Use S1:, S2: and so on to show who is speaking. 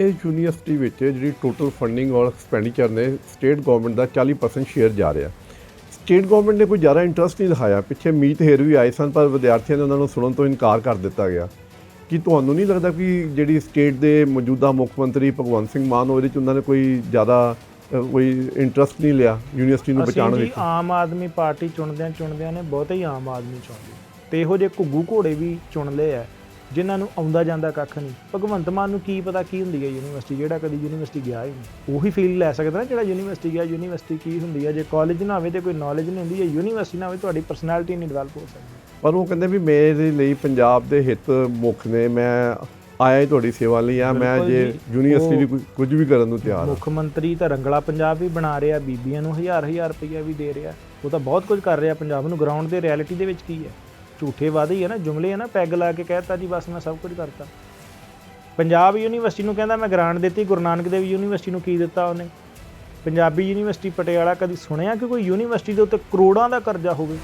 S1: ਇਹ ਯੂਨੀਵਰਸਿਟੀ ਵਿੱਚ ਜਿਹੜੀ ਟੋਟਲ ਫੰਡਿੰਗ ਔਰ ਐਕਸਪੈਂਡੀਚਰ ਨੇ ਸਟੇਟ ਗਵਰਨਮੈਂਟ ਦਾ 40% ਸ਼ੇਅਰ ਜਾ ਰਿਹਾ। ਸਟੇਟ ਗਵਰਨਮੈਂਟ ਨੇ ਕੋਈ ਜ਼ਿਆਦਾ ਇੰਟਰਸਟ ਨਹੀਂ ਦਿਖਾਇਆ। ਪਿੱਛੇ ਮੀਤ ਹੇਰ ਵੀ ਆਏ ਸਨ ਪਰ ਵਿਦਿਆਰਥੀਆਂ ਨੇ ਉਹਨਾਂ ਨੂੰ ਸੁਣਨ ਤੋਂ ਇਨਕਾਰ ਕਰ ਦਿੱਤਾ ਗਿਆ। ਕੀ ਤੁਹਾਨੂੰ ਨਹੀਂ ਲੱਗਦਾ ਕਿ ਜਿਹੜੀ ਸਟੇਟ ਦੇ ਮੌਜੂਦਾ ਮੁੱਖ ਮੰਤਰੀ ਭਗਵੰਤ ਸਿੰਘ ਮਾਨ ਉਹਦੇ ਚ ਉਹਨਾਂ ਨੇ ਕੋਈ ਜ਼ਿਆਦਾ ਕੋਈ ਇੰਟਰਸਟ ਨਹੀਂ ਲਿਆ ਯੂਨੀਵਰਸਿਟੀ ਨੂੰ ਬਚਾਉਣ ਵਿੱਚ?
S2: ਆਮ ਆਦਮੀ ਪਾਰਟੀ ਚੁਣਦਿਆਂ ਚੁਣਦਿਆਂ ਨੇ ਬਹੁਤੇ ਹੀ ਆਮ ਆਦਮੀ ਚੁਣ ਲਏ। ਤੇ ਇਹੋ ਜਿਹੇ ਘੁੱਗੂ ਘੋੜੇ ਵੀ ਚੁਣ ਲਏ ਆ। ਜਿਨ੍ਹਾਂ ਨੂੰ ਆਉਂਦਾ ਜਾਂਦਾ ਕੱਖ ਨਹੀਂ। ਭਗਵੰਤ ਮਾਨ ਨੂੰ ਕੀ ਪਤਾ ਕੀ ਹੁੰਦੀ ਹੈ ਯੂਨੀਵਰਸਿਟੀ ਜਿਹੜਾ ਕਦੀ ਯੂਨੀਵਰਸਿਟੀ ਗਿਆ ਹੀ ਨਹੀਂ। ਉਹੀ ਫੀਲ ਲੈ ਸਕਦਾ ਨਾ ਜਿਹੜਾ ਯੂਨੀਵਰਸਿਟੀ ਗਿਆ ਯੂਨੀਵਰਸਿਟੀ ਕੀ ਹੁੰਦੀ ਹੈ। ਜੇ ਕਾਲਜ ਨਾ ਹੋਵੇ ਤੇ ਕੋਈ ਨੌਲੇਜ ਨਹੀਂ ਹੁੰਦੀ ਜੇ ਯੂਨੀਵਰਸਿਟੀ ਨਾ ਹੋਵੇ ਤੁਹਾਡੀ ਪਰਸਨੈਲਿਟੀ ਨਹੀਂ ਡਿਵੈਲਪ ਹੋ ਸਕਦੀ।
S1: ਪਰ ਉਹ ਕਹਿੰਦੇ ਵੀ ਮੇਰੇ ਲਈ ਪੰਜਾਬ ਦੇ ਹਿੱਤ ਮੁੱਖ ਨੇ ਮੈਂ ਆਇਆ ਹੀ ਤੁਹਾਡੀ ਸੇਵਾ ਲਈ ਆ ਮੈਂ ਜੇ। ਯੂਨੀਵਰਸਿਟੀ ਲਈ ਕੁਝ- ਵੀ ਕਰਨ ਨੂੰ ਤਿਆਰ ਹਾਂ
S2: ਮੁੱਖ ਮੰਤਰੀ ਤਾਂ ਰੰਗਲਾ ਪੰਜਾਬ ਵੀ ਬਣਾ ਰਿਹਾ ਬੀਬੀਆਂ ਨੂੰ ਹਜ਼ਾਰ ਹਜ਼ਾਰ ਰੁਪਈਆ ਵੀ ਦੇ ਰਿਹਾ। ਉਹ ਤਾਂ ਬਹੁਤ ਕੁਝ ਕਰ ਰਿਹਾ ਪੰਜਾਬ ਨੂੰ ਗਰਾਊਂਡ ਤੇ ਰਿਐਲਿਟੀ ਦੇ ਵਿੱਚ ਕੀ ਹੈ? ਝੂਠੇ ਵਾਅਦੇ ਹੀ ਹੈ ਨਾ, ਜੁਮਲੇ ਹੈ ਨਾ, ਪੈਗ ਲਾ ਕੇ ਕਹਿਤਾ ਜੀ, ਬਸ ਮੈਂ ਸਭ ਕੁਝ ਕਰਤਾ। ਪੰਜਾਬ ਯੂਨੀਵਰਸਿਟੀ ਨੂੰ ਕਹਿੰਦਾ ਮੈਂ ਗ੍ਰਾਂਟ ਦਿੱਤੀ, ਗੁਰੂ ਨਾਨਕ ਦੇਵ ਯੂਨੀਵਰਸਿਟੀ ਨੂੰ ਕੀ ਦਿੱਤਾ ਉਹਨੇ? ਪੰਜਾਬੀ ਯੂਨੀਵਰਸਿਟੀ ਪਟਿਆਲਾ ਕਦੀ ਸੁਣਿਆ ਕਿ ਕੋਈ ਯੂਨੀਵਰਸਿਟੀ ਦੇ ਉੱਤੇ ਕਰੋੜਾਂ ਦਾ ਕਰਜ਼ਾ ਹੋਵੇ?